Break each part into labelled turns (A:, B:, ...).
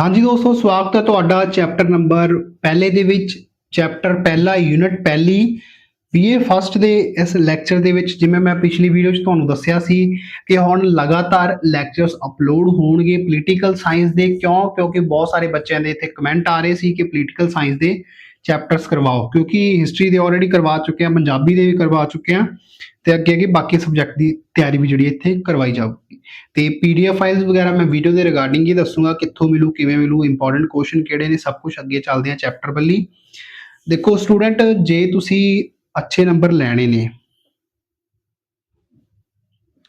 A: ਹਾਂਜੀ ਦੋਸਤੋ, ਸਵਾਗਤ ਹੈ ਤੁਹਾਡਾ ਚੈਪਟਰ ਨੰਬਰ ਪਹਿਲੇ ਦੇ ਵਿੱਚ। ਚੈਪਟਰ ਪਹਿਲਾ, ਯੂਨਿਟ ਪਹਿਲੀ। BA ਫਸਟ ਦੇ ਇਸ ਲੈਕਚਰ ਦੇ ਵਿੱਚ ਜਿਵੇਂ ਮੈਂ ਪਿਛਲੀ ਵੀਡੀਓ 'ਚ ਤੁਹਾਨੂੰ ਦੱਸਿਆ ਸੀ ਕਿ ਹੁਣ ਲਗਾਤਾਰ ਲੈਕਚਰਸ ਅਪਲੋਡ ਹੋਣਗੇ ਪੋਲੀਟੀਕਲ ਸਾਇੰਸ ਦੇ। ਕਿਉਂ? ਕਿਉਂਕਿ ਬਹੁਤ ਸਾਰੇ ਬੱਚਿਆਂ ਦੇ ਇੱਥੇ ਕਮੈਂਟ ਆ ਰਹੇ ਸੀ ਕਿ ਪੋਲੀਟੀਕਲ ਸਾਇੰਸ ਦੇ ਚੈਪਟਰਸ ਕਰਵਾਓ। ਕਿਉਂਕਿ ਹਿਸਟਰੀ ਦੇ ਆਲਰੇਡੀ ਕਰਵਾ ਚੁੱਕੇ ਆ, ਪੰਜਾਬੀ ਦੇ ਵੀ ਕਰਵਾ ਚੁੱਕੇ ਆ। ਤੇ ਅੱਗੇ ਅੱਗੇ ਬਾਕੀ ਸਬਜੈਕਟ ਦੀ ਤਿਆਰੀ ਵੀ ਜਿਹੜੀ ਇੱਥੇ ਕਰਵਾਈ ਜਾਊਗੀ ਤੇ ਪੀਡੀਐਫ ਫਾਈਲਸ ਵਗੈਰਾ ਮੈਂ ਵੀਡੀਓ ਦੇ ਰਿਗਾਰਡਿੰਗ ਹੀ ਦੱਸੂਗਾ ਕਿੱਥੋਂ ਮਿਲੂ, ਕਿਵੇਂ ਮਿਲੂ ਇੰਪੋਰਟੈਂਟ ਕੁਐਸਚਨ ਕਿਹੜੇ ਨੇ, ਸਭ ਕੁਝ ਅੱਗੇ ਚੱਲਦੇ ਆ ਚੈਪਟਰ ਵੱਲੀ ਦੇਖੋ ਸਟੂਡੈਂਟ ਜੇ ਤੁਸੀਂ ਅੱਛੇ ਨੰਬਰ ਲੈਣੇ ਨੇ,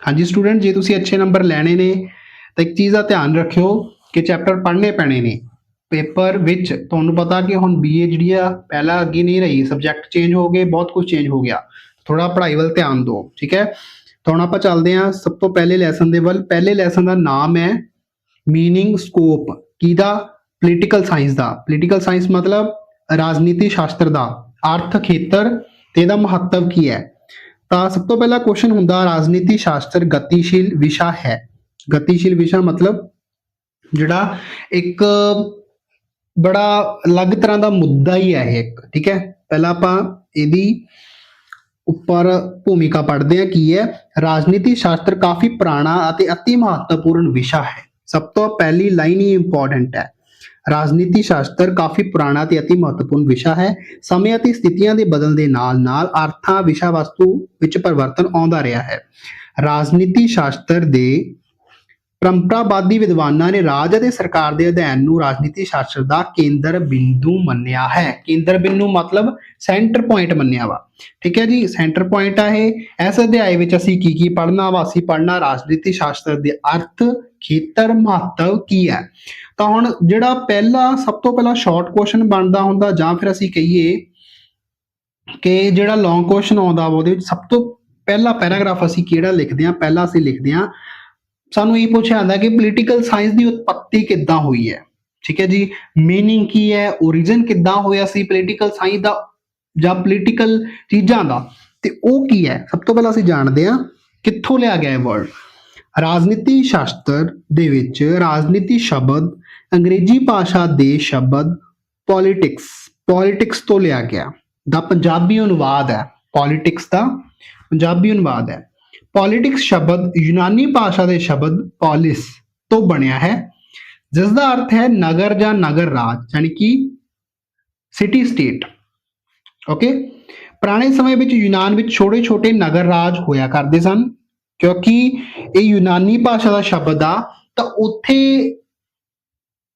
A: ਹਾਂਜੀ ਸਟੂਡੈਂਟ ਜੇ ਤੁਸੀਂ ਅੱਛੇ ਨੰਬਰ ਲੈਣੇ ਨੇ, ਤਾਂ ਇੱਕ ਚੀਜ਼ ਦਾ ਧਿਆਨ ਰੱਖਿਓ ਕਿ ਚੈਪਟਰ ਪੜ੍ਹਨੇ ਪੈਣੇ ਨੇ। ਪੇਪਰ ਵਿੱਚ ਤੁਹਾਨੂੰ ਪਤਾ ਕਿ ਹੁਣ ਬੀਏ ਜਿਹੜੀ ਆ, ਪਹਿਲਾਂ ਅੱਗੇ ਨਹੀਂ ਰਹੀ ਸਬਜੈਕਟ ਚੇਂਜ ਹੋ ਗਏ, ਬਹੁਤ ਕੁਝ ਚੇਂਜ ਹੋ ਗਿਆ। ਥੋੜਾ ਪੜ੍ਹਾਈ ਵੱਲ ਧਿਆਨ ਦਿਓ, ਠੀਕ ਹੈ? ਤਾਂ ਹੁਣ ਆਪਾਂ ਚੱਲਦੇ ਹਾਂ ਸਭ ਤੋਂ ਪਹਿਲੇ ਲੈਸਨ ਦੇ ਵੱਲ। ਪਹਿਲੇ ਲੈਸਨ ਦਾ ਨਾਮ ਹੈ ਮੀਨਿੰਗ ਸਕੋਪ ਕਿਹਦਾ? ਪੋਲੀਟੀਕਲ ਸਾਇੰਸ ਦਾ। ਪੋਲੀਟੀਕਲ ਸਾਇੰਸ ਮਤਲਬ ਰਾਜਨੀਤੀ ਸ਼ਾਸਤਰ ਦਾ। ਅਰਥ, ਖੇਤਰ ਤੇ ਇਹਦਾ ਮਹੱਤਵ ਕੀ ਹੈ? ਤਾਂ ਸਭ ਤੋਂ ਪਹਿਲਾ ਕੁਐਸਚਨ ਹੁੰਦਾ, ਰਾਜਨੀਤੀ ਸ਼ਾਸਤਰ ਗਤੀਸ਼ੀਲ ਵਿਸ਼ਾ ਹੈ। ਗਤੀਸ਼ੀਲ ਵਿਸ਼ਾ ਮਤਲਬ ਜਿਹੜਾ ਇੱਕ ਬੜਾ ਅਲੱਗ ਤਰ੍ਹਾਂ ਦਾ ਮੁੱਦਾ ਹੀ ਹੈ ਇਹ ਇੱਕ। ਠੀਕ ਹੈ? ਪਹਿਲਾਂ ਆਪਾਂ ਇਹਦੀ ਉੱਪਰ ਭੂਮਿਕਾ ਪੜ੍ਹਦੇ ਹਾਂ ਕੀ ਹੈ? ਰਾਜਨੀਤੀ ਸ਼ਾਸਤਰ ਕਾਫੀ ਪੁਰਾਣਾ ਅਤੇ ਅਤੀ ਮਹੱਤਵਪੂਰਨ ਵਿਸ਼ਾ ਹੈ। ਸਭ ਤੋਂ ਪਹਿਲੀ ਲਾਈਨ ਹੀ ਇੰਪੋਰਟੈਂਟ ਹੈ। ਰਾਜਨੀਤੀ ਸ਼ਾਸਤਰ ਕਾਫੀ ਪੁਰਾਣਾ ਤੇ ਅਤੀ ਮਹੱਤਵਪੂਰਨ ਵਿਸ਼ਾ ਹੈ। ਸਮੇਂ ਅਤੇ ਸਥਿਤੀਆਂ ਦੇ ਬਦਲਣ ਦੇ ਨਾਲ-ਨਾਲ ਅਰਥਾਂ ਵਿਸ਼ਾ ਵਸਤੂ ਵਿੱਚ ਪਰਿਵਰਤਨ ਆਉਂਦਾ ਰਿਹਾ ਹੈ। ਰਾਜਨੀਤੀ ਸ਼ਾਸਤਰ ਦੇ ਪਰੰਪਰਾਵਾਦੀ ਵਿਦਵਾਨਾਂ ਨੇ ਰਾਜ ਅਤੇ ਸਰਕਾਰ ਦੇ ਅਧਿਐਨ ਨੂੰ ਰਾਜਨੀਤੀ ਸ਼ਾਸਤਰ ਦਾ ਕੇਂਦਰ ਬਿੰਦੂ ਮੰਨਿਆ ਹੈ। ਕੇਂਦਰ ਬਿੰਦੂ ਮਤਲਬ ਸੈਂਟਰ ਪੁਆਇੰਟ ਮੰਨਿਆ ਵਾ। ਠੀਕ ਹੈ ਜੀ, ਸੈਂਟਰ ਪੁਆਇੰਟ ਆ ਇਹ। ਇਸ ਅਧਿਆਇ ਵਿੱਚ ਅਸੀਂ ਕੀ ਕੀ ਪੜ੍ਹਨਾ ਵਾ? ਅਸੀਂ ਪੜ੍ਹਨਾ ਰਾਜਨੀਤੀ ਸ਼ਾਸਤਰ ਦੇ ਅਰਥ, ਖੇਤਰ, ਮਹੱਤਵ ਕੀ ਹੈ? ਤਾਂ ਹੁਣ ਜਿਹੜਾ ਪਹਿਲਾ, ਸਭ ਤੋਂ ਪਹਿਲਾ ਸ਼ਾਰਟ ਕੁਐਸਚਨ ਬਣਦਾ ਹੁੰਦਾ ਜਾਂ ਫਿਰ ਅਸੀਂ ਕਹੀਏ ਕਿ ਜਿਹੜਾ ਲੌਂਗ ਕੁਐਸਚਨ ਆਉਂਦਾ ਵਾ, ਉਹਦੇ ਵਿੱਚ ਸਭ ਤੋਂ ਪਹਿਲਾ ਪੈਰਾਗ੍ਰਾਫ ਅਸੀਂ ਕਿਹੜਾ ਲਿਖਦੇ ਹਾਂ? ਪਹਿਲਾ ਅਸੀਂ ਲਿਖਦੇ ਹਾਂ ਸਾਨੂੰ ਇਹ ਪੁੱਛਿਆ ਜਾਂਦਾ ਕਿ ਪੋਲੀਟੀਕਲ ਸਾਇੰਸ ਦੀ ਉਤਪਤੀ ਕਿੱਦਾਂ ਹੋਈ ਹੈ ਠੀਕ ਹੈ ਜੀ मीनिंग ਕੀ ਹੈ origin ਕਿੱਦਾਂ ਹੋਇਆ ਸੀ ਪੋਲੀਟੀਕਲ ਸਾਇੰਸ ਦਾ ਜਾਂ ਪੋਲੀਟੀਕਲ ਚੀਜ਼ਾਂ ਦਾ ਤੇ ਉਹ ਕੀ ਹੈ ਸਭ ਤੋਂ ਪਹਿਲਾਂ ਅਸੀਂ ਜਾਣਦੇ ਹਾਂ ਕਿੱਥੋਂ ਲਿਆ ਗਿਆ ਇਹ ਵਰਡ ਰਾਜਨੀਤੀ ਸ਼ਾਸਤਰ ਦੇ ਵਿੱਚ ਰਾਜਨੀਤੀ ਸ਼ਬਦ ਅੰਗਰੇਜ਼ੀ ਭਾਸ਼ਾ ਦੇ ਸ਼ਬਦ ਪੋਲਿਟਿਕਸ ਪੋਲਿਟਿਕਸ ਤੋਂ ਲਿਆ ਗਿਆ ਦਾ ਪੰਜਾਬੀ ਅਨੁਵਾਦ ਹੈ ਪੋਲਿਟਿਕਸ ਦਾ ਪੰਜਾਬੀ ਅਨੁਵਾਦ ਹੈ ਪੋਲਿਟਿਕਸ ਸ਼ਬਦ, ਯੂਨਾਨੀ ਭਾਸ਼ਾ ਦੇ ਸ਼ਬਦ ਪੋਲਿਸ ਤੋਂ ਬਣਿਆ ਹੈ। ਜਿਸ ਦਾ ਅਰਥ ਹੈ ਨਗਰ ਜਾਂ ਨਗਰ ਰਾਜ, ਯਾਨੀ ਕਿ ਸਿਟੀ ਸਟੇਟ ਓਕੇ ਪੁਰਾਣੇ ਸਮੇਂ ਵਿੱਚ ਯੂਨਾਨ ਵਿੱਚ ਛੋਟੇ-ਛੋਟੇ ਨਗਰ ਰਾਜ ਹੋਇਆ ਕਰਦੇ ਸਨ। ਕਿਉਂਕਿ ਇਹ ਯੂਨਾਨੀ ਭਾਸ਼ਾ ਦਾ ਸ਼ਬਦ ਆ, ਤਾਂ ਉੱਥੇ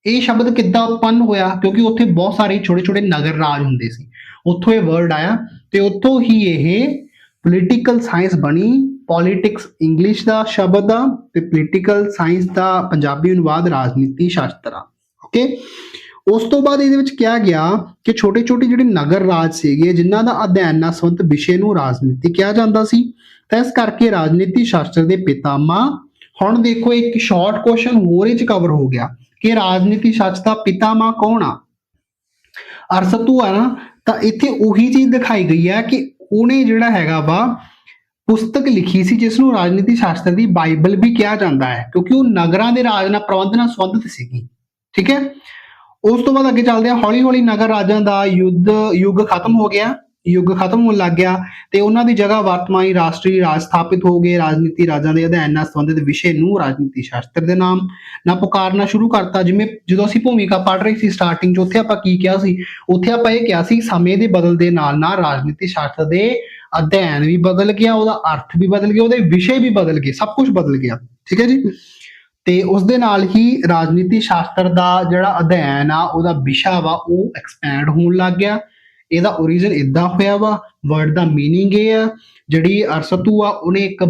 A: ਇਹ ਸ਼ਬਦ ਕਿੱਦਾਂ ਉਤਪੰਨ ਹੋਇਆ? ਕਿਉਂਕਿ ਉੱਥੇ ਬਹੁਤ ਸਾਰੇ ਛੋਟੇ-ਛੋਟੇ ਨਗਰ ਰਾਜ ਹੁੰਦੇ ਸੀ। ਉੱਥੋਂ ਇਹ ਵਰਡ ਆਇਆ ਤੇ ਉੱਥੋਂ ਹੀ ਇਹ ਪੋਲੀਟੀਕਲ ਸਾਇੰਸ ਬਣੀ। ਪੋਲਿਟਿਕਸ ਇੰਗਲਿਸ਼ ਦਾ ਸ਼ਬਦ ਆ ਤੇ ਪੋਲੀਟੀਕਲ ਸਾਇੰਸ ਦਾ ਪੰਜਾਬੀ ਅਨੁਵਾਦ ਰਾਜਨੀਤੀ ਸ਼ਾਸਤਰ ਆ। ਓਕੇ ਉਸ ਤੋਂ ਬਾਅਦ ਇਹਦੇ ਵਿੱਚ ਕਿਹਾ ਗਿਆ ਕਿ ਛੋਟੇ-ਛੋਟੇ ਜਿਹੜੇ ਨਗਰ ਰਾਜ ਸੀਗੇ, ਜਿਨ੍ਹਾਂ ਦਾ ਅਧਿਐਨ ਨਾਲ ਸੰਬੰਧਿਤ ਵਿਸ਼ੇ ਨੂੰ ਰਾਜਨੀਤੀ ਕਿਹਾ ਜਾਂਦਾ ਸੀ, ਤਾਂ ਇਸ ਕਰਕੇ ਰਾਜਨੀਤੀ ਸ਼ਾਸਤਰ ਦੇ ਪਿਤਾਮਾ ਹੁਣ ਦੇਖੋ ਇੱਕ ਸ਼ਾਰਟ ਕੁਐਸਚਨ ਹੋਰ ਇਹ ਚ ਕਵਰ ਹੋ ਗਿਆ ਕਿ ਰਾਜਨੀਤੀ ਸ਼ਾਸਤਰ ਦਾ ਪਿਤਾਮਾ ਕੌਣ ਆ? ਅਰਸਤੂ ਆ ਨਾ, ਤਾਂ ਇੱਥੇ ਉਹੀ ਚੀਜ਼ ਦਿਖਾਈ ਗਈ ਹੈ ਕਿ ਉਹਨੇ ਜਿਹੜਾ ਹੈਗਾ ਵਾ ਪੁਸਤਕ ਲਿਖੀ ਸੀ, ਜਿਸ ਨੂੰ ਰਾਜਨੀਤੀ ਸ਼ਾਸਤਰ ਦੀ ਬਾਈਬਲ ਵੀ ਕਿਹਾ ਜਾਂਦਾ ਹੈ, ਕਿਉਂਕਿ ਉਹ ਨਗਰਾਂ ਦੇ ਰਾਜ ਨਾਲ ਪ੍ਰਬੰਧ ਨਾਲ ਸੰਬੰਧਿਤ ਸੀਗੀ। ਠੀਕ ਹੈ? ਉਸ ਤੋਂ ਬਾਅਦ ਅੱਗੇ ਚੱਲਦੇ ਹਾਂ ਹੌਲੀ ਹੌਲੀ ਨਗਰ ਰਾਜਾਂ ਦਾ ਯੁੱਧ, ਯੁੱਗ ਖਤਮ ਹੋ ਗਿਆ। ਯੁੱਗ ਖਤਮ ਹੋਣ ਲੱਗ ਗਿਆ ਤੇ ਉਹਨਾਂ ਦੀ ਜਗ੍ਹਾ ਵਰਤਮਾਨੀ ਰਾਸ਼ਟਰੀ ਰਾਜ ਸਥਾਪਿਤ ਹੋ ਗਏ। ਰਾਜਨੀਤੀ ਰਾਜਾਂ ਦੇ ਅਧਿਐਨ ਨਾਲ ਸੰਬੰਧਿਤ ਵਿਸ਼ੇ ਨੂੰ ਰਾਜਨੀਤੀ ਸ਼ਾਸਤਰ ਦੇ ਨਾਮ ਨਾਲ ਪੁਕਾਰਨਾ ਸ਼ੁਰੂ ਕਰਤਾ। ਜਿਵੇਂ ਜਦੋਂ ਅਸੀਂ ਭੂਮਿਕਾ ਪੜ੍ਹ ਰਹੇ ਸੀ ਸਟਾਰਟਿੰਗ 'ਚ, ਉੱਥੇ ਆਪਾਂ ਕੀ ਕਿਹਾ ਸੀ? ਉੱਥੇ ਆਪਾਂ ਇਹ ਕਿਹਾ ਸੀ, ਸਮੇਂ ਦੇ ਬਦਲ ਦੇ ਨਾਲ ਨਾਲ ਰਾਜਨੀਤੀ ਸ਼ਾਸਤਰ ਦੇ ਅਧਿਐਨ ਵੀ ਬਦਲ ਗਿਆ, ਉਹਦਾ ਅਰਥ ਵੀ ਬਦਲ ਗਿਆ, ਉਹਦੇ ਵਿਸ਼ੇ ਵੀ ਬਦਲ ਗਏ, ਸਭ ਕੁਝ ਬਦਲ ਗਿਆ। ਠੀਕ ਹੈ ਜੀ? ਤੇ ਉਸ ਦੇ ਨਾਲ ਹੀ ਰਾਜਨੀਤੀ ਸ਼ਾਸਤਰ ਦਾ ਜਿਹੜਾ ਅਧਿਐਨ ਆ, ਉਹਦਾ ਵਿਸ਼ਾ ਵਾ, ਉਹ ਐਕਸਪੈਂਡ ਹੋਣ ਲੱਗ ਗਿਆ। ਇਹਦਾ origin ਇਦਾਂ ਹੋਇਆ ਵਾ ਵਰਡ ਦਾ meaning ਇਹ ਆ, ਜਿਹੜੀ ਅਰਸਤੂ ਆ, ਉਹਨੇ ਇੱਕ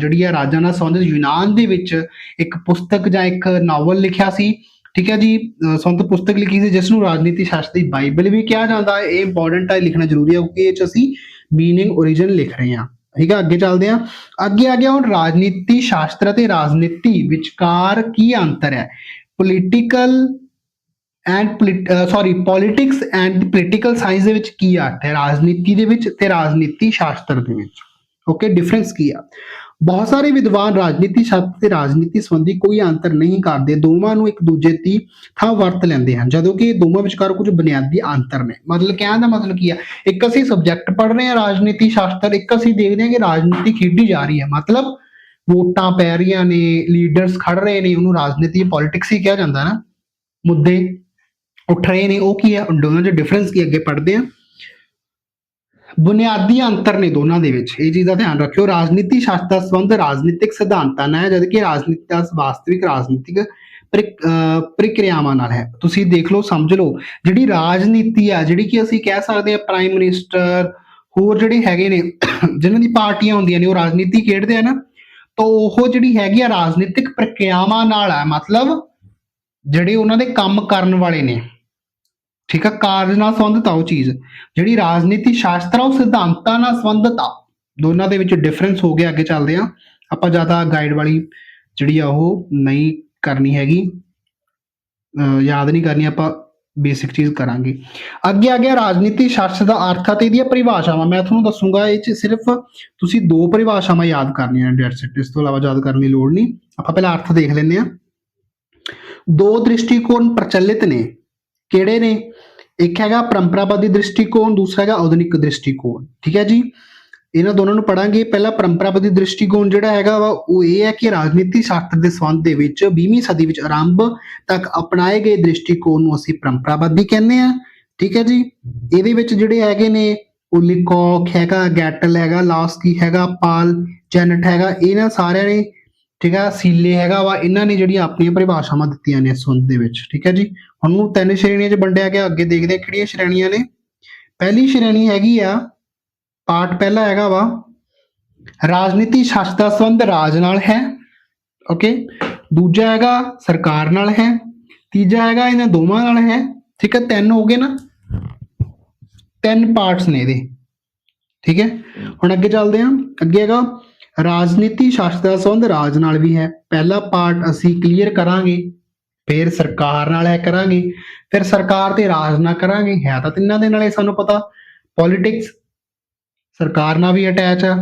A: ਜਿਹੜੀ ਆ ਰਾਜਾਂ ਨਾਲ ਸੰਬੰਧਿਤ ਯੂਨਾਨ ਦੇ ਵਿੱਚ ਇੱਕ ਪੁਸਤਕ ਜਾਂ ਇੱਕ ਨਾਵਲ ਲਿਖਿਆ ਸੀ। ਠੀਕ ਹੈ ਜੀ ਸੰਤ ਪੁਸਤਕ ਲਿਖੀ ਸੀ ਜਿਸ ਨੂੰ ਰਾਜਨੀਤੀ ਸ਼ਾਸਤਰ ਦੀ ਬਾਈਬਲ ਵੀ ਕਿਹਾ ਜਾਂਦਾ। ਹੈ ਇਹ ਇੰਪੋਰਟੈਂਟ ਹੈ ਲਿਖਣਾ ਜ਼ਰੂਰੀ ਹੈ ਕਿਉਂਕਿ ਇਹ ਚ ਅਸੀਂ meaning, origin ਲਿਖ ਰਹੇ ਹਾਂ। ਠੀਕ ਹੈ, ਅੱਗੇ ਚੱਲਦੇ ਹਾਂ। ਅੱਗੇ ਆ ਗਿਆ ਹੁਣ ਰਾਜਨੀਤੀ ਸ਼ਾਸਤਰ ਅਤੇ ਰਾਜਨੀਤੀ ਵਿਚਕਾਰ ਕੀ ਅੰਤਰ ਹੈ? Political and sorry politics and political science ਦੇ ਵਿੱਚ ਕੀ ਅਰਥ ਹੈ? ਰਾਜਨੀਤੀ ਦੇ ਵਿੱਚ ਤੇ ਰਾਜਨੀਤੀ ਸ਼ਾਸਤਰ ਦੇ ਵਿੱਚ। ਓਕੇ ਡਿਫਰੈਂਸ ਕੀ ਆ? ਬਹੁਤ ਸਾਰੇ ਵਿਦਵਾਨ ਰਾਜਨੀਤੀ ਸ਼ਾਸਤਰ ਤੇ ਰਾਜਨੀਤੀ ਸੰਬੰਧੀ ਕੋਈ ਅੰਤਰ ਨਹੀਂ ਕਰਦੇ। ਦੋਵਾਂ ਨੂੰ ਇੱਕ ਦੂਜੇ ਦੀ ਥਾਂ ਵਰਤ ਲੈਂਦੇ ਹਨ, ਜਦੋਂ ਕਿ ਦੋਵਾਂ ਵਿਚਕਾਰ ਕੁਝ ਬੁਨਿਆਦੀ ਅੰਤਰ ਨੇ। ਮਤਲਬ ਕਹਿਣ ਦਾ ਮਤਲਬ ਕੀ ਆ? ਇੱਕ ਅਸੀਂ ਸਬਜੈਕਟ ਪੜ੍ਹ ਰਹੇ ਹਾਂ ਰਾਜਨੀਤੀ ਸ਼ਾਸਤਰ, ਇੱਕ ਅਸੀਂ ਦੇਖਦੇ ਹਾਂ ਕਿ ਰਾਜਨੀਤੀ ਖੇਡੀ ਜਾ ਰਹੀ ਹੈ। ਮਤਲਬ ਵੋਟਾਂ ਪੈ ਰਹੀਆਂ ਨੇ ਲੀਡਰਸ ਖੜ ਰਹੇ ਨੇ, ਉਹਨੂੰ ਰਾਜਨੀਤੀ ਪੋਲਿਟਿਕਸ ਹੀ ਕਿਹਾ ਜਾਂਦਾ ਨਾ। ਮੁੱਦੇ ਉੱਠ ਰਹੇ ਨੇ ਉਹ ਕੀ ਹੈ? ਦੋਨਾਂ ਦੇ ਡਿਫਰੈਂਸ ਕੀ ਅੱਗੇ ਪੜ੍ਹਦੇ ਆ ਬੁਨਿਆਦੀ ਅੰਤਰ ਨੇ ਦੋਨਾਂ ਦੇ ਵਿੱਚ। ਇਹ ਚੀਜ਼ ਦਾ ਧਿਆਨ ਰੱਖਿਓ। ਰਾਜਨੀਤੀ ਸ਼ਾਸਤਰ ਦਾ ਸੰਬੰਧ ਰਾਜਨੀਤਿਕ ਸਿਧਾਂਤਾਂ ਨਾਲ ਹੈ ਜਦਕਿ ਰਾਜਨੀਤੀ ਦਾ ਵਾਸਤਵਿਕ ਰਾਜਨੀਤਿਕ ਪ੍ਰਕ- ਪ੍ਰਕਿਰਿਆਵਾਂ ਨਾਲ ਹੈ। ਤੁਸੀਂ ਦੇਖ ਲਓ, ਸਮਝ ਲਓ, ਜਿਹੜੀ ਰਾਜਨੀਤੀ ਆ ਜਿਹੜੀ ਕਿ ਅਸੀਂ ਕਹਿ ਸਕਦੇ ਆ ਪ੍ਰਾਈਮ ਮਿਨਿਸਟਰ ਹੋਰ ਜਿਹੜੇ ਹੈਗੇ ਨੇ, ਜਿਨ੍ਹਾਂ ਦੀ ਪਾਰਟੀਆਂ ਹੁੰਦੀਆਂ ਨੇ, ਉਹ ਰਾਜਨੀਤੀ ਖੇਡਦੇ ਆ ਨਾ, ਤਾਂ ਉਹ ਜਿਹੜੀ ਹੈਗੀ ਆ ਰਾਜਨੀਤਿਕ ਪ੍ਰਕਿਰਿਆਵਾਂ ਨਾਲ ਆ ਮਤਲਬ ਜਿਹੜੇ ਉਹਨਾਂ ਦੇ ਕੰਮ ਕਰਨ ਵਾਲੇ ਨੇ। ਠੀਕ ਆ, ਕਾਰਜ ਨਾਲ ਸੰਬੰਧਿਤ ਆ ਉਹ ਚੀਜ਼। ਜਿਹੜੀ ਰਾਜਨੀਤੀ ਸ਼ਾਸਤਰ ਆ ਉਹ ਸਿਧਾਂਤਾਂ ਨਾਲ ਸੰਬੰਧਿਤ ਆ। ਦੋਨਾਂ ਦੇ ਵਿੱਚ ਡਿਫਰੈਂਸ ਹੋ ਗਿਆ ਅੱਗੇ ਚੱਲਦੇ ਆ ਆਪਾਂ ਜ਼ਿਆਦਾ ਗਾਈਡ ਵਾਲੀ ਜਿਹੜੀ ਆ ਉਹ ਨਹੀਂ ਕਰਨੀ ਹੈਗੀ। ਯਾਦ ਨਹੀਂ ਕਰਨੀ, ਆਪਾਂ ਬੇਸਿਕ ਚੀਜ਼ ਕਰਾਂਗੇ। ਅੱਗੇ ਆ ਗਿਆ ਰਾਜਨੀਤੀ ਸ਼ਾਸਤਰ ਦਾ ਅਰਥ ਆ ਅਤੇ ਇਹਦੀਆਂ ਪਰਿਭਾਸ਼ਾਵਾਂ। ਮੈਂ ਤੁਹਾਨੂੰ ਦੱਸੂਗਾ, ਇਹ ਚ ਸਿਰਫ ਤੁਸੀਂ ਦੋ ਪਰਿਭਾਸ਼ਾਵਾਂ ਯਾਦ ਕਰਨੀਆਂ ਨੇ ਡੈਟਸ ਇਸ ਤੋਂ ਇਲਾਵਾ ਯਾਦ ਕਰਨ ਦੀ ਲੋੜ ਨਹੀਂ। ਆਪਾਂ ਪਹਿਲਾਂ ਅਰਥ ਦੇਖ ਲੈਂਦੇ ਆ ਦੋ ਦ੍ਰਿਸ਼ਟੀਕੋਣ ਪ੍ਰਚਲਿਤ ਨੇ। ਕਿਹੜੇ ਨੇ? ਇੱਕ ਹੈਗਾ ਪਰੰਪਰਾਵਾਦੀ ਦ੍ਰਿਸ਼ਟੀਕੋਣ, ਦੂਸਰਾ ਹੈਗਾ ਆਧੁਨਿਕ ਦ੍ਰਿਸ਼ਟੀਕੋਣ। ਠੀਕ ਹੈ ਜੀ? ਇਹਨਾਂ ਦੋਨਾਂ ਨੂੰ ਪੜਾਂਗੇ ਪਹਿਲਾ ਪਰੰਪਰਾਵਾਦੀ ਦ੍ਰਿਸ਼ਟੀਕੋਣ ਜਿਹੜਾ ਹੈਗਾ ਵਾ, ਉਹ ਇਹ ਹੈ ਕਿ ਰਾਜਨੀਤੀ ਸ਼ਾਸਤਰ ਦੇ ਸੰਬੰਧ ਦੇ ਵਿੱਚ 20ਵੀਂ ਸਦੀ ਵਿੱਚ ਆਰੰਭ ਤੱਕ ਅਪਣਾਏ ਗਏ ਦ੍ਰਿਸ਼ਟੀਕੋਣ ਨੂੰ ਅਸੀਂ ਪਰੰਪਰਾਵਾਦੀ ਕਹਿੰਦੇ ਆ ਠੀਕ ਹੈ ਜੀ? ਇਹਦੇ ਵਿੱਚ ਜਿਹੜੇ ਹੈਗੇ ਨੇ, ਉਹ ਲਿਕੌਕ ਹੈਗਾ, ਗੈਟਲ ਹੈਗਾ, ਲਾਸਕੀ ਹੈਗਾ, ਪਾਲ ਜੈਨਟ ਹੈਗਾ, ਇਹਨਾਂ ਸਾਰਿਆਂ ਨੇ ਠੀਕ ਹੈ, ਸੀਲੇ ਹੈਗਾ ਵਾ, ਇਹਨਾਂ ਨੇ ਜਿਹੜੀਆਂ ਆਪਣੀਆਂ ਪਰਿਭਾਸ਼ਾਵਾਂ ਦਿੱਤੀਆਂ ਨੇ ਇਸ ਸੰਬੰਧ ਦੇ ਵਿੱਚ, ਠੀਕ ਹੈ ਜੀ। ਹੁਣ ਨੂੰ ਤਿੰਨ ਸ਼੍ਰੇਣੀਆਂ 'ਚ ਵੰਡਿਆ ਗਿਆ, ਅੱਗੇ ਦੇਖਦੇ ਹਾਂ ਕਿਹੜੀਆਂ ਸ਼੍ਰੇਣੀਆਂ ਨੇ। ਪਹਿਲੀ ਸ਼੍ਰੇਣੀ ਹੈਗੀ ਆ ਪਾਰਟ ਪਹਿਲਾ ਹੈਗਾ ਵਾ, ਰਾਜਨੀਤੀ ਸ਼ਾਸਤਰ ਦਾ ਸੰਬੰਧ ਰਾਜ ਨਾਲ ਹੈ ਓਕੇ ਦੂਜਾ ਹੈਗਾ, ਸਰਕਾਰ ਨਾਲ ਹੈ, ਤੀਜਾ ਹੈਗਾ, ਇਹਨਾਂ ਦੋਵਾਂ ਨਾਲ ਹੈ, ਠੀਕ ਹੈ, ਤਿੰਨ ਹੋ ਗਏ ਨਾ, ਤਿੰਨ ਪਾਰਟਸ ਨੇ ਇਹਦੇ, ਠੀਕ ਹੈ? ਹੁਣ ਅੱਗੇ ਚੱਲਦੇ ਹਾਂ, ਅੱਗੇ ਹੈਗਾ ਰਾਜਨੀਤੀ ਸ਼ਾਸਤਰ ਦਾ ਸੰਬੰਧ ਰਾਜ ਨਾਲ ਵੀ ਹੈ। ਪਹਿਲਾ ਪਾਰਟ ਅਸੀਂ ਕਲੀਅਰ ਕਰਾਂਗੇ, ਫਿਰ ਸਰਕਾਰ ਨਾਲ ਹੈ ਕਰਾਂਗੇ, ਫਿਰ ਸਰਕਾਰ ਤੇ ਰਾਜ ਨਾਲ ਕਰਾਂਗੇ। ਹੈ ਤਾਂ ਤਿੰਨਾਂ ਦੇ ਨਾਲੇ ਸਾਨੂੰ ਪਤਾ। ਪੋਲਿਟਿਕਸ ਸਰਕਾਰ ਨਾਲ ਵੀ ਅਟੈਚ ਆ,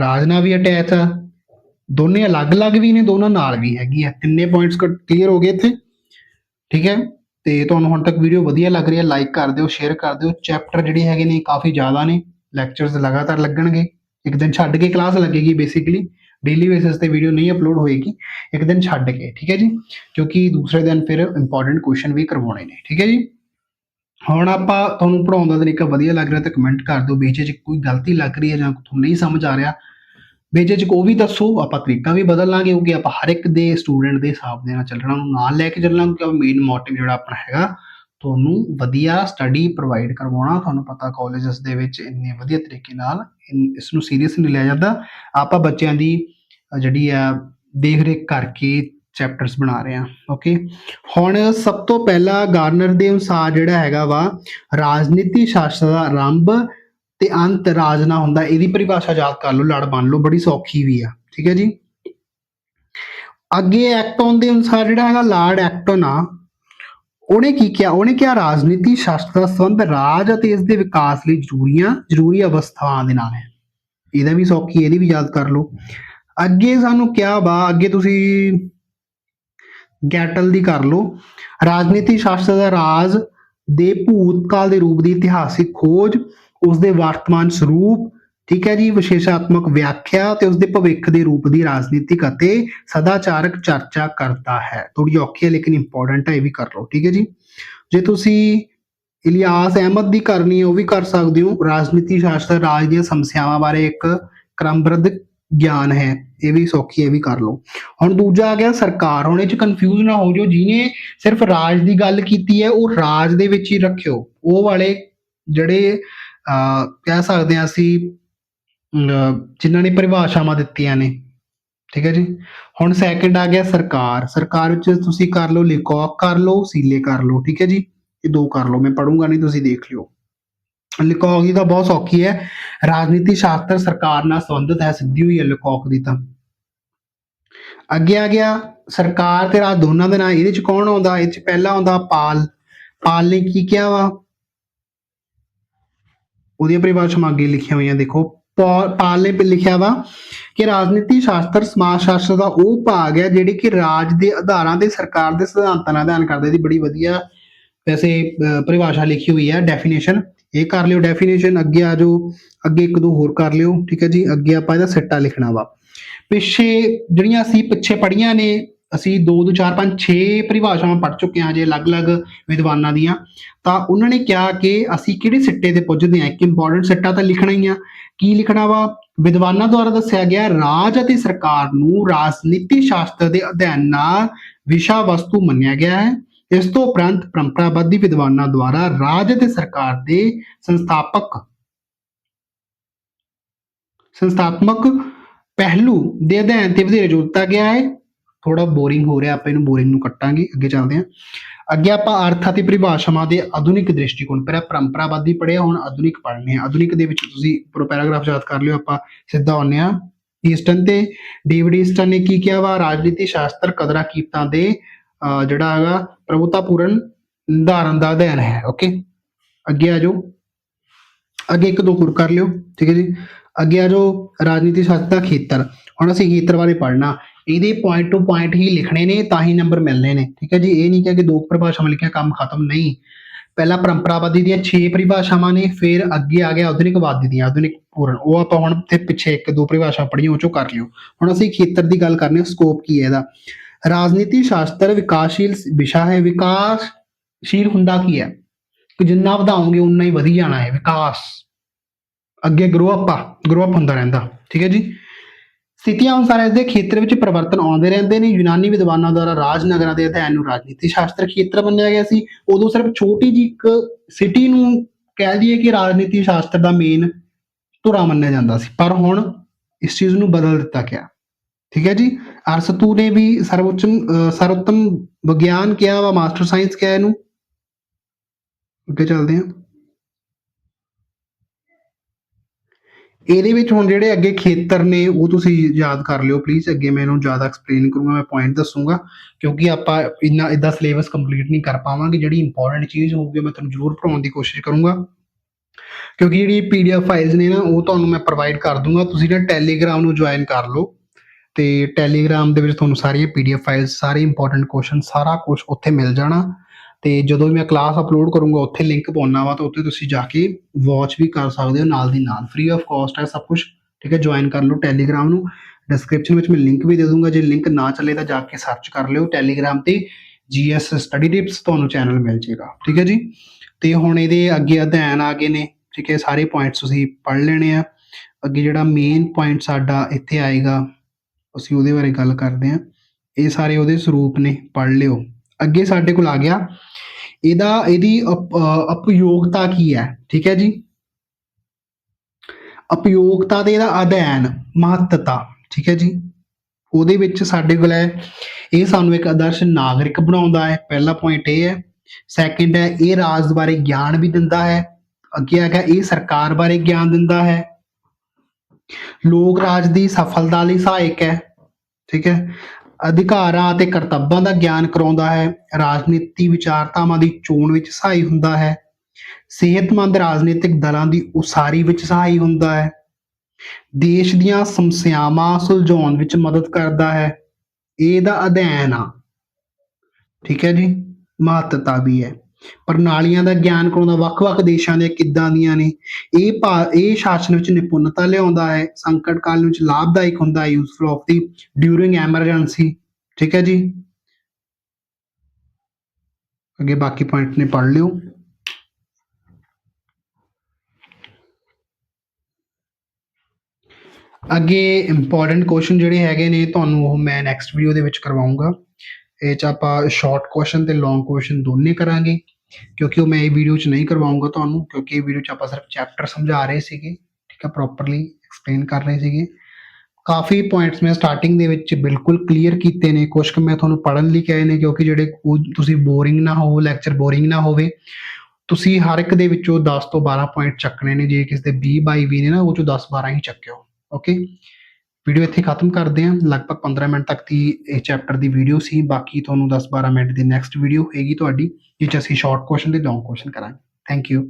A: ਰਾਜ ਨਾਲ ਵੀ ਅਟੈਚ ਆ। ਦੋਨੇ ਅਲੱਗ-ਅਲੱਗ ਵੀ ਨੇ, ਦੋਨਾਂ ਨਾਲ ਵੀ ਹੈਗੀ ਆ। ਤਿੰਨੇ ਪੁਆਇੰਟਸ ਕਲੀਅਰ ਹੋ ਗਏ ਇੱਥੇ। ਠੀਕ ਹੈ? ਤੇ ਤੁਹਾਨੂੰ ਹੁਣ ਤੱਕ ਵੀਡੀਓ ਵਧੀਆ ਲੱਗ ਰਹੀ ਹੈ ਲਾਈਕ ਕਰ ਦਿਓ ਸ਼ੇਅਰ ਕਰ ਦਿਓ। ਚੈਪਟਰ ਜਿਹੜੇ ਹੈਗੇ ਨੇ ਕਾਫੀ ਜ਼ਿਆਦਾ ਨੇ। ਲੈਕਚਰਸ ਲਗਾਤਾਰ ਲੱਗਣਗੇ। ਇੱਕ ਦਿਨ ਛੱਡ ਕੇ ਕਲਾਸ ਲੱਗੇਗੀ ਬੇਸਿਕਲੀ ਡੇਲੀ ਬੇਸਿਸ ਤੇ ਵੀਡੀਓ ਨਹੀਂ ਅਪਲੋਡ ਹੋਏਗੀ, ਇੱਕ ਦਿਨ ਛੱਡ ਕੇ, ਠੀਕ ਹੈ ਜੀ? ਕਿਉਂਕਿ ਦੂਸਰੇ ਦਿਨ ਫਿਰ ਇੰਪੋਰਟੈਂਟ ਕੁਐਸਚਨ ਵੀ ਕਰਵਾਉਣੇ ਨੇ, ਠੀਕ ਹੈ ਜੀ? ਹੁਣ ਆਪਾਂ ਤੁਹਾਨੂੰ ਪੜਾਉਣ ਦਾ ਤਰੀਕਾ ਵਧੀਆ ਲੱਗ ਰਿਹਾ ਤਾਂ ਕਮੈਂਟ ਕਰ ਦਿਓ ਵਿੱਚ 'ਚ ਕੋਈ ਗਲਤੀ ਲੱਗ ਰਹੀ ਹੈ ਜਾਂ ਤੁਹਾਨੂੰ ਨਹੀਂ ਸਮਝ ਆ ਰਿਹਾ ਵਿੱਚ ਕੋ ਵੀ ਦੱਸੋ, ਆਪਾਂ ਤਰੀਕਾ ਵੀ ਬਦਲ ਲਾਂਗੇ, ਕਿਉਂਕਿ ਆਪਾਂ ਹਰ ਇੱਕ ਦੇ ਸਟੂਡੈਂਟ ਦੇ ਹਿਸਾਬ ਦੇ ਨਾਲ ਚੱਲਣਾ, ਉਹਨੂੰ ਨਾਲ ਲੈ ਕੇ ਚੱਲਣਾ, ਕਿਉਂਕਿ ਮੇਨ ਮੋਟਿਵ ਜਿਹੜਾ ਆਪਣਾ ਹੈਗਾ ਤੁਹਾਨੂੰ ਵਧੀਆ ਸਟੱਡੀ ਪ੍ਰੋਵਾਈਡ ਕਰਵਾਉਣਾ, ਤੁਹਾਨੂੰ ਪਤਾ ਕਾਲਜਸ ਦੇ ਵਿੱਚ ਇੰਨੇ ਵਧੀਆ ਤਰੀਕੇ ਨਾਲ ਇਨ- ਇਸ ਨੂੰ ਸੀਰੀਅਸ ਨਹੀਂ ਲਿਆ ਜਾਂਦਾ। ਆਪਾਂ ਬੱਚਿਆਂ ਦੀ ਜਿਹੜੀ ਆ ਦੇਖ ਰੇਖ ਕਰਕੇ ਚੈਪਟਰਸ ਬਣਾ ਰਹੇ ਹਾਂ ਓਕੇ ਹੁਣ ਸਭ ਤੋਂ ਪਹਿਲਾਂ ਗਾਰਨਰ ਦੇ ਅਨੁਸਾਰ ਜਿਹੜਾ ਹੈਗਾ ਵਾ, ਰਾਜਨੀਤੀ ਸ਼ਾਸਤਰ ਦਾ ਆਰੰਭ ਤੇ ਅੰਤ ਰਾਜ ਨਾ ਹੁੰਦਾ, ਇਹਦੀ ਪਰਿਭਾਸ਼ਾ ਯਾਦ ਕਰ ਲਓ, ਲੜ ਬਣ ਲਓ, ਬੜੀ ਸੌਖੀ ਵੀ ਆ, ਠੀਕ ਹੈ ਜੀ? ਅੱਗੇ ਐਕਟਨ ਦੇ ਅਨੁਸਾਰ ਜਿਹੜਾ ਹੈਗਾ ਲਾਰਡ ਐਕਟਨ ਆ ਉਹਨੇ ਕੀ ਕਿਹਾ? ਉਹਨੇ ਕਿਹਾ ਰਾਜਨੀਤੀ ਸ਼ਾਸਤਰ ਦਾ ਸੰਬੰਧ ਰਾਜ ਅਤੇ ਇਸ ਦੇ ਵਿਕਾਸ ਲਈ ਜ਼ਰੂਰੀਆਂ, ਜ਼ਰੂਰੀ ਅਵਸਥਾਵਾਂ ਦੇ ਨਾਲ ਹੈ। ਇਹਦਾ ਵੀ ਸੌਖੀ ਇਹਦੀ ਵੀ ਯਾਦ ਕਰ ਲਓ। ਅੱਗੇ ਸਾਨੂੰ ਕਿਹਾ ਵਾ, ਅੱਗੇ ਤੁਸੀਂ ਗੈਟਲ ਦੀ ਕਰ ਲਓ। ਰਾਜਨੀਤੀ ਸ਼ਾਸਤਰ ਦਾ ਰਾਜ ਦੇ ਭੂਤਕਾਲ ਦੇ ਰੂਪ ਦੀ ਇਤਿਹਾਸਿਕ ਖੋਜ ਉਸ ਦੇ ਵਰਤਮਾਨ ਸਰੂਪ ਠੀਕ ਹੈ ਜੀ ਵਿਸ਼ੇਸ਼ਾਤਮਕ ਵਿਆਖਿਆ ਤੇ ਉਸ ਦੇ ਭਵਿੱਖ ਦੇ ਰੂਪ ਦੀ ਰਾਜਨੀਤਿਕ ਅਤੇ ਸਦਾਚਾਰਕ ਚਰਚਾ ਕਰਦਾ ਹੈ। ਥੋੜੀ ਔਖੀ ਹੈ ਲੇਕਿਨ ਇੰਪੋਰਟੈਂਟ ਹੈ ਇਹ ਵੀ ਕਰ ਲਓ ਠੀਕ ਹੈ ਜੀ। ਜੇ ਤੁਸੀਂ ਇਲਿਆਸ ਅਹਿਮਦ ਦੀ ਕਰਨੀ ਉਹ ਵੀ ਕਰ ਸਕਦੇ ਹੋ। ਰਾਜਨੀਤੀ ਸ਼ਾਸਤਰ ਰਾਜ ਦੀਆਂ ਸਮੱਸਿਆਵਾਂ ਬਾਰੇ ਇੱਕ ਕ੍ਰਮਬੱਧ ਗਿਆਨ ਹੈ ਇਹ ਵੀ ਸੌਖੀ ਹੈ ਇਹ ਵੀ ਕਰ ਲਓ। ਹੁਣ ਦੂਜਾ ਆ ਗਿਆ ਸਰਕਾਰ ਹੁਣ ਇਹ ਚ ਕਨਫਿਊਜ਼ ਨਾ ਹੋ ਜਾਓ ਜਿਹਨੇ ਸਿਰਫ ਰਾਜ ਦੀ ਗੱਲ ਕੀਤੀ ਹੈ ਉਹ ਰਾਜ ਦੇ ਵਿੱਚ ਹੀ ਰੱਖਿਓ। ਉਹ ਵਾਲੇ ਜਿਹੜੇ ਅਹ, ਕਹਿ ਸਕਦੇ ਹਾਂ ਅਸੀਂ ਜਿਨ੍ਹਾਂ ਨੇ ਪਰਿਭਾਸ਼ਾਵਾਂ ਦਿੱਤੀਆਂ ਨੇ। ਠੀਕ ਹੈ ਜੀ? ਹੁਣ ਸੈਕੰਡ ਆ ਗਿਆ ਸਰਕਾਰ। ਸਰਕਾਰ ਵਿੱਚ ਤੁਸੀਂ ਕਰ ਲਓ ਲਿਕੌਕ ਕਰ ਲਓ, ਸੀਲੇ ਕਰ ਲਓ। ਠੀਕ ਹੈ ਜੀ? ਇਹ ਦੋ ਕਰ ਲਓ, ਮੈਂ ਪੜੂੰਗਾ ਨਹੀਂ, ਤੁਸੀਂ ਦੇਖ ਲਿਓ। ਲਿਕੌਕ ਦੀ ਤਾਂ ਬਹੁਤ ਸੌਖੀ ਹੈ। ਰਾਜਨੀਤੀ ਸ਼ਾਸਤਰ ਸਰਕਾਰ ਨਾਲ ਸੰਬੰਧਿਤ ਹੈ, ਸਿੱਧੀ ਹੋਈ ਹੈ ਲਿਕੌਕ ਦੀ ਤਾਂ। ਅੱਗੇ ਆ ਗਿਆ, ਸਰਕਾਰ ਤੇ ਰਾਜ ਦੋਨਾਂ ਦੇ ਨਾਲ ਇਹਦੇ ਚ ਕੌਣ ਆਉਂਦਾ? ਇਹ ਚ ਪਹਿਲਾ ਆਉਂਦਾ ਪਾਲ। ਪਾਲ ਨੇ ਕੀ ਕਿਹਾ ਵਾ? ਉਹਦੀਆਂ ਪਰਿਭਾਸ਼ਾਵਾਂ ਅੱਗੇ ਲਿਖੀਆਂ ਹੋਈਆਂ, ਦੇਖੋ। ਪਾ- ਪਾਲ ਨੇ ਲਿਖਿਆ ਵਾ ਕਿ ਰਾਜਨੀਤੀ ਸ਼ਾਸਤਰ ਸਮਾਜ ਸ਼ਾਸਤਰ ਦਾ ਉਹ ਭਾਗ ਹੈ ਜਿਹੜੀ ਕਿ ਰਾਜ ਦੇ ਆਧਾਰਾਂ ਤੇ ਸਰਕਾਰ ਦੇ ਸਿਧਾਂਤਾਂ ਦਾ ਅਧਿਐਨ ਕਰਦਾ ਇਹਦੀ ਬੜੀ ਵਧੀਆ ਵੈਸੇ ਅਹ, ਪਰਿਭਾਸ਼ਾ ਲਿਖੀ ਹੋਈ ਹੈ ਡੈਫੀਨੇਸ਼ਨ ਇਹ ਕਰ ਲਿਓ ਡੈਫੀਨੇਸ਼ਨ ਅੱਗੇ ਆ ਜਾਓ ਅੱਗੇ ਇੱਕ ਦੋ ਹੋਰ ਕਰ ਲਿਓ ਠੀਕ ਹੈ ਜੀ? ਅੱਗੇ ਆਪਾਂ ਇਹਦਾ ਸਿੱਟਾ ਲਿਖਣਾ ਵਾ। ਪਿੱਛੇ ਜਿਹੜੀਆਂ ਅਸੀਂ ਪਿੱਛੇ ਪੜੀਆਂ ਨੇ ਅਸੀਂ 2 2 4 5 6 ਪਰਿਭਾਸ਼ਾਵਾਂ ਪੜ ਚੁੱਕੇ ਹਾਂ ਜੇ ਅਲੱਗ-ਅਲੱਗ ਵਿਦਵਾਨਾਂ ਦੀਆਂ, ਤਾਂ ਉਹਨਾਂ ਨੇ ਕਿਹਾ ਕਿ ਅਸੀਂ ਕਿਹੜੇ ਸਿੱਟੇ ਤੇ ਪੁੱਜਦੇ ਹਾਂ? ਇੱਕ ਇੰਪੋਰਟੈਂਟ ਸਿੱਟਾ ਤਾਂ ਲਿਖਣਾ ਹੀ ਆ। ਕੀ ਲਿਖਣਾ ਵਾ? ਵਿਦਵਾਨਾਂ ਦੁਆਰਾ ਦੱਸਿਆ ਗਿਆ ਰਾਜ ਅਤੇ ਸਰਕਾਰ ਨੂੰ ਰਾਜਨੀਤੀ ਸ਼ਾਸਤਰ ਦੇ ਅਧਿਐਨ ਨਾਲ ਵਿਸ਼ਾ ਵਸਤੂ ਮੰਨਿਆ ਗਿਆ ਹੈ। ਇਸ ਤੋਂ ਉਪਰੰਤ ਪਰੰਪਰਾਵਾਦੀ ਵਿਦਵਾਨਾਂ ਦੁਆਰਾ ਰਾਜ ਅਤੇ ਸਰਕਾਰ ਦੇ ਸੰਸਥਾਪਕ, ਸੰਸਥਾਤਮਕ ਪਹਿਲੂ ਦੇ ਅਧਿਐਨ ਤੇ ਵਧੇਰੇ ਜ਼ੋਰ ਦਿੱਤਾ ਗਿਆ ਹੈ। ਥੋੜਾ ਬੋਰਿੰਗ ਹੋ ਰਿਹਾ, ਆਪਾਂ ਇਹਨੂੰ ਬੋਰਿੰਗ ਨੂੰ ਕੱਟਾਂਗੇ, ਅੱਗੇ ਚੱਲਦੇ ਹਾਂ। ਅੱਗੇ ਆਪਾਂ ਅਰਥ ਅਤੇ ਪਰਿਭਾਸ਼ਾਵਾਂ ਦੇ ਆਧੁਨਿਕ ਦ੍ਰਿਸ਼ਟੀਕੋਣ, ਪਹਿਲਾਂ ਪਰੰਪਰਾਵਾਦੀ ਪੜ੍ਹਿਆ, ਹੁਣ ਆਧੁਨਿਕ ਪੜ੍ਹਨੇ ਆ ਆਧੁਨਿਕ ਦੇ ਵਿੱਚ ਤੁਸੀਂ ਪੂਰਾ ਪੈਰਾਗ੍ਰਾਫ ਯਾਦ ਕਰ ਲਿਓ, ਆਪਾਂ ਸਿੱਧਾ ਆਉਂਦੇ ਆ ਈਸਟਨ ਤੇ ਡੇਵਿਡ ਈਸਟਨ ਨੇ ਕੀ ਕਿਹਾ ਵਾ? ਰਾਜਨੀਤੀ ਸ਼ਾਸਤਰ ਕਦਰਾਂ ਕੀਮਤਾਂ ਦੇ ਜਿਹੜਾ ਹੈਗਾ, ਪ੍ਰਭੂਤਾਪੂਰਨ ਨਿਰਧਾਰਨ ਦਾ ਅਧਿਐਨ ਹੈ। ਓਕੇ ਅੱਗੇ ਆ ਜਾਓ। ਅੱਗੇ ਇੱਕ ਦੋ ਹੋਰ ਕਰ ਲਿਓ। ਠੀਕ ਹੈ ਜੀ? ਅੱਗੇ ਆ ਜਾਓ। ਰਾਜਨੀਤੀ ਸ਼ਾਸਤਰ ਦਾ ਖੇਤਰ। ਹੁਣ ਅਸੀਂ ਖੇਤਰ ਬਾਰੇ ਪੜ੍ਹਨਾ। ਇਹਦੇ ਪੁਆਇੰਟ ਟੂ ਪੁਆਇੰਟ ਹੀ ਲਿਖਣੇ ਨੇ, ਤਾਂ ਹੀ ਨੰਬਰ ਮਿਲਣੇ ਨੇ। ਠੀਕ ਹੈ ਜੀ? ਇਹ ਨਹੀਂ ਕਿ ਦੋ ਪਰਿਭਾਸ਼ਾਵਾਂ ਲਿਖਿਆ, ਕੰਮ ਖਤਮ ਨਹੀਂ। ਪਹਿਲਾਂ ਪਰੰਪਰਾਵਾਦੀ ਦੀਆਂ 6 ਪਰਿਭਾਸ਼ਾਵਾਂ ਨੇ, ਫਿਰ ਅੱਗੇ ਆ ਗਿਆ ਆਧੁਨਿਕਵਾਦੀ ਦੀਆਂ, ਆਧੁਨਿਕ ਪੂਰਨ। ਉਹ ਆਪਾਂ ਹੁਣ ਤੇ ਪਿੱਛੇ ਇੱਕ ਦੋ ਪਰਿਭਾਸ਼ਾ ਪੜ੍ਹੀਆਂ, ਉਹ ਚੋਂ ਕਰ ਲਿਓ। ਹੁਣ ਅਸੀਂ ਖੇਤਰ ਦੀ ਗੱਲ ਕਰਨੇ ਸਕੋਪ ਕੀ ਹੈ ਇਹਦਾ? ਰਾਜਨੀਤੀ ਸ਼ਾਸਤਰ ਵਿਕਾਸਸ਼ੀਲ ਵਿਸ਼ਾ ਹੈ। ਵਿਕਾਸਸ਼ੀਲ ਹੁੰਦਾ ਕੀ ਹੈ? ਕਿ ਜਿੰਨਾ ਵਧਾਓਗੇ ਉਨਾ ਹੀ ਵਧੀ ਜਾਣਾ ਹੈ। ਵਿਕਾਸ। ਅੱਗੇ ਗਰੋ ਅਪ ਗਰੋ ਅਪ ਹੁੰਦਾ ਰਹਿੰਦਾ। ਠੀਕ ਹੈ ਜੀ? ਸਥਿਤੀਆਂ ਅਨੁਸਾਰ ਇਸ ਦੇ ਖੇਤਰ ਵਿੱਚ ਪਰਿਵਰਤਨ ਆਉਂਦੇ ਰਹਿੰਦੇ ਨੇ। ਯੂਨਾਨੀ ਵਿਦਵਾਨਾਂ ਦੁਆਰਾ ਰਾਜਨਗਰਾਂ ਦੇ ਅਧਿਐਨ ਨੂੰ ਰਾਜਨੀਤੀ ਸ਼ਾਸਤਰ ਖੇਤਰ ਮੰਨਿਆ ਗਿਆ ਸੀ। ਉਦੋਂ ਸਿਰਫ ਛੋਟੀ ਜੀ ਇੱਕ ਸਿਟੀ ਨੂੰ ਕਹਿ ਲਈਏ ਕਿ ਰਾਜਨੀਤੀ ਸ਼ਾਸਤਰ ਦਾ ਮੇਨ ਧੁਰਾ ਮੰਨਿਆ ਜਾਂਦਾ ਸੀ। ਪਰ ਹੁਣ ਇਸ ਚੀਜ਼ ਨੂੰ ਬਦਲ ਦਿੱਤਾ ਗਿਆ। ਠੀਕ ਹੈ ਜੀ? ਅਰਸਤੂ ਨੇ ਵੀ ਸਰਵੋੱਚਮ ਸਰਵੋਤਮ ਵਿਗਿਆਨ ਕਿਹਾ ਵਾ, ਮਾਸਟਰ ਸਾਇੰਸ ਕਿਹਾ ਇਹਨੂੰ। ਅੱਗੇ ਚੱਲਦੇ ਹਾਂ। ਇਹਦੇ ਵਿੱਚ ਹੁਣ ਜਿਹੜੇ ਅੱਗੇ ਖੇਤਰ ਨੇ, ਉਹ ਤੁਸੀਂ ਯਾਦ ਕਰ ਲਿਓ ਪਲੀਜ਼ ਅੱਗੇ ਮੈਂ ਇਹਨੂੰ ਜ਼ਿਆਦਾ ਐਕਸਪਲੇਨ ਕਰੂੰਗਾ, ਮੈਂ ਪੁਆਇੰਟ ਦੱਸੂੰਗਾ, ਕਿਉਂਕਿ ਆਪਾਂ ਇੰਨਾ ਇਦਾਂ ਸਿਲੇਬਸ ਕੰਪਲੀਟ ਨਹੀਂ ਕਰ ਪਾਵਾਂਗੇ, ਜਿਹੜੀ ਇੰਪੋਰਟੈਂਟ ਚੀਜ਼ ਹੋਊਗੀ, ਮੈਂ ਤੁਹਾਨੂੰ ਜ਼ਰੂਰ ਪੜਾਉਣ ਦੀ ਕੋਸ਼ਿਸ਼ ਕਰੂੰਗਾ। ਕਿਉਂਕਿ ਜਿਹੜੀ ਪੀਡੀਐਫ ਫਾਈਲਸ ਨੇ ਨਾ, ਉਹ ਤੁਹਾਨੂੰ ਮੈਂ ਪ੍ਰੋਵਾਈਡ ਕਰ ਦੂੰਗਾ, ਤੁਸੀਂ ਨਾ ਟੈਲੀਗ੍ਰਾਮ ਨੂੰ ਜੁਆਇਨ ਕਰ ਲਓ, ਤੇ ਟੈਲੀਗ੍ਰਾਮ ਦੇ ਵਿੱਚ ਤੁਹਾਨੂੰ ਸਾਰੀਆਂ ਪੀਡੀਐਫ ਫਾਈਲਸ ਸਾਰੇ ਇੰਪੋਰਟੈਂਟ ਕੁਐਸਚਨ ਸਾਰਾ ਕੁਝ ਉੱਥੇ ਮਿਲ ਜਾਣਾ। ਤੇ ਜਦੋਂ ਵੀ ਮੈਂ ਕਲਾਸ ਅਪਲੋਡ ਕਰੂੰਗਾ, ਉੱਥੇ ਲਿੰਕ ਪਾਉਣਾ ਵਾ ਤਾਂ ਉੱਥੇ ਤੁਸੀਂ ਜਾ ਕੇ ਵਾਚ ਵੀ ਕਰ ਸਕਦੇ ਹੋ ਨਾਲ ਦੀ ਨਾਲ। ਫ੍ਰੀ ਆਫ ਕਾਸਟ ਹੈ ਸਭ ਕੁਝ ਠੀਕ ਹੈ? ਜੁਆਇਨ ਕਰ ਲਓ ਟੈਲੀਗ੍ਰਾਮ ਨੂੰ। ਡਿਸਕ੍ਰਿਪਸ਼ਨ ਵਿੱਚ ਮੈਂ ਲਿੰਕ ਵੀ ਦੇ ਦੂੰਗਾ। ਜੇ ਲਿੰਕ ਨਾ ਚੱਲੇ ਤਾਂ ਜਾ ਕੇ ਸਰਚ ਕਰ ਲਿਓ ਟੈਲੀਗ੍ਰਾਮ ਤੇ ਜੀਐਸ ਸਟੱਡੀ ਟਿਪਸ ਤੁਹਾਨੂੰ ਚੈਨਲ ਮਿਲ ਜੇਗਾ ਠੀਕ ਹੈ ਜੀ? ਤੇ ਹੁਣ ਇਹਦੇ ਅੱਗੇ ਅਧਿਐਨ ਆ ਗਏ ਨੇ, ਠੀਕ ਹੈ? ਸਾਰੇ ਪੁਆਇੰਟਸ ਤੁਸੀਂ ਪੜ੍ਹ ਲੈਣੇ ਆ। ਅੱਗੇ ਜਿਹੜਾ ਮੇਨ ਪੁਆਇੰਟ ਸਾਡਾ ਇੱਥੇ ਆਏਗਾ, ਅਸੀਂ ਉਹਦੇ ਬਾਰੇ ਗੱਲ ਕਰਦੇ ਹਾਂ। ਇਹ ਸਾਰੇ ਉਹਦੇ ਸਰੂਪ ਨੇ, ਪੜ੍ਹ ਲਿਓ। ਅੱਗੇ ਸਾਡੇ ਕੋਲ ਆ ਗਿਆ। ਇਹਦਾ, ਇਹਦੀ ਅਪ- ਅਹ ਉਪਯੋਗਤਾ ਕੀ ਹੈ? ਠੀਕ ਹੈ ਜੀ? ਉਪਯੋਗਤਾ ਦੇ ਇਹਦਾ ਅਧਿਐਨ, ਮਹੱਤਤਾ, ਠੀਕ ਹੈ ਜੀ? ਉਹਦੇ ਵਿੱਚ ਸਾਡੇ ਕੋਲ ਹੈ, ਇਹ ਸਾਨੂੰ ਇੱਕ ਆਦਰਸ਼ ਨਾਗਰਿਕ ਬਣਾਉਂਦਾ ਹੈ। ਪਹਿਲਾ ਪੁਆਇੰਟ ਇਹ ਹੈ। ਸੈਕਿੰਡ ਹੈ, ਇਹ ਰਾਜ ਬਾਰੇ ਗਿਆਨ ਵੀ ਦਿੰਦਾ ਹੈ। ਅੱਗੇ ਹੈਗਾ ਇਹ ਸਰਕਾਰ ਬਾਰੇ ਗਿਆਨ ਦਿੰਦਾ ਹੈ। ਲੋਕ ਰਾਜ ਦੀ ਸਫਲਤਾ ਲਈ ਸਹਾਇਕ ਹੈ। ਠੀਕ ਹੈ? ਅਧਿਕਾਰਾਂ ਅਤੇ ਕਰਤੱਵਾਂ ਦਾ ਗਿਆਨ ਕਰਾਉਂਦਾ ਹੈ, ਰਾਜਨੀਤੀ ਵਿਚਾਰਧਾਵਾਂ ਦੀ ਚੋਣ ਵਿੱਚ ਸਹਾਈ ਹੁੰਦਾ ਹੈ, ਸਿਹਤਮੰਦ ਰਾਜਨੀਤਿਕ ਦਲਾਂ ਦੀ ਉਸਾਰੀ ਵਿੱਚ ਸਹਾਈ ਹੁੰਦਾ ਹੈ, ਦੇਸ਼ ਦੀਆਂ ਸਮੱਸਿਆਵਾਂ ਸੁਲਝਾਉਣ ਵਿੱਚ ਮਦਦ ਕਰਦਾ ਹੈ ਇਹਦਾ ਅਧਿਐਨ ਆ। ਠੀਕ ਹੈ ਜੀ, ਮਹੱਤਤਾ ਵੀ ਹੈ। ਪ੍ਰਣਾਲੀਆਂ ਦਾ ਗਿਆਨ ਕਰਾਉਂਦਾ, ਵੱਖ-ਵੱਖ ਦੇਸ਼ਾਂ ਦੇ ਕਿੱਦਾਂ ਦੀਆਂ ਨੇ, ਇਹ ਭਾ- ਇਹ ਸ਼ਾਸਨ ਵਿੱਚ ਨਿਪੁੰਨਤਾ ਲਿਆਉਂਦਾ ਹੈ, ਸੰਕਟ ਕਾਲ ਵਿੱਚ ਲਾਭਦਾਇਕ ਹੁੰਦਾ ਹੈ useful of the during emergency ਠੀਕ ਹੈ ਜੀ? ਅੱਗੇ ਬਾਕੀ ਪੁਆਇੰਟ ਨੇ ਪੜ੍ਹ ਲਿਓ। ਅੱਗੇ ਇੰਪੋਰਟੈਂਟ ਕੁਐਸਚਨ ਜਿਹੜੇ ਹੈਗੇ ਨੇ, ਤੁਹਾਨੂੰ ਉਹ ਮੈਂ ਨੈਕਸਟ ਵੀਡੀਓ ਦੇ ਵਿੱਚ ਕਰਵਾਉਂਗਾ। ਇਹ ਚ ਆਪਾਂ ਸ਼ਾਰਟ ਕੁਐਸਚਨ ਤੇ ਲੌਂਗ ਕੁਐਸਚਨ ਦੋਨੇ ਕਰਾਂਗੇ, ਕਿਉਂਕਿ ਉਹ ਮੈਂ ਇਹ ਵੀਡੀਓ ਚ ਨਹੀਂ ਕਰਵਾਉਂਗਾ ਤੁਹਾਨੂੰ, ਕਿਉਂਕਿ ਇਹ ਵੀਡੀਓ ਚ ਆਪਾਂ ਸਿਰਫ ਚੈਪਟਰ ਸਮਝਾ ਰਹੇ ਸੀਗੇ, ਠੀਕ ਹੈ ਪ੍ਰੋਪਰਲੀ ਐਕਸਪਲੇਨ ਕਰ ਰਹੇ ਸੀਗੇ। ਕਾਫੀ ਪੁਆਇੰਟਸ ਮੈਂ ਸਟਾਰਟਿੰਗ ਦੇ ਵਿੱਚ ਬਿਲਕੁਲ ਕਲੀਅਰ ਕੀਤੇ ਨੇ ਕੁਝ ਕੁ ਮੈਂ ਤੁਹਾਨੂੰ ਪੜਨ ਲਈ ਕਹੇ ਨੇ, ਕਿਉਂਕਿ ਜਿਹੜੇ ਉਹ ਤੁਸੀਂ ਬੋਰਿੰਗ ਨਾ ਹੋ ਲੈਕਚਰ ਬੋਰਿੰਗ ਨਾ ਹੋਵੇ, ਤੁਸੀਂ ਹਰ ਇੱਕ ਦੇ ਵਿੱਚੋਂ 10 ਤੋਂ 12 ਪੁਆਇੰਟ ਚੱਕਣੇ ਨੇ, ਜੇ ਕਿਸੇ ਦੇ 20 ਬਾਈ 20 ਨੇ ਨਾ, ਉਹ ਚੋਂ 10 12 ਹੀ ਚੱਕਿਓ ਓਕੇ ਵੀਡੀਓ ਇੱਥੇ ਖਤਮ ਕਰਦੇ ਹਾਂ। ਲਗਭਗ 15 ਮਿੰਟ ਤੱਕ ਦੀ ਇਹ ਚੈਪਟਰ ਦੀ ਵੀਡੀਓ ਸੀ। ਬਾਕੀ ਤੁਹਾਨੂੰ 10 12 ਮਿੰਟ ਦੀ ਨੈਕਸਟ ਵੀਡੀਓ ਹੋਏਗੀ ਤੁਹਾਡੀ, ਜਿਸ 'ਚ ਅਸੀਂ ਸ਼ਾਰਟ ਕੁਐਸਚਨ ਤੇ ਲੌਂਗ ਕੁਐਸਚਨ ਕਰਾਂਗੇ। Thank you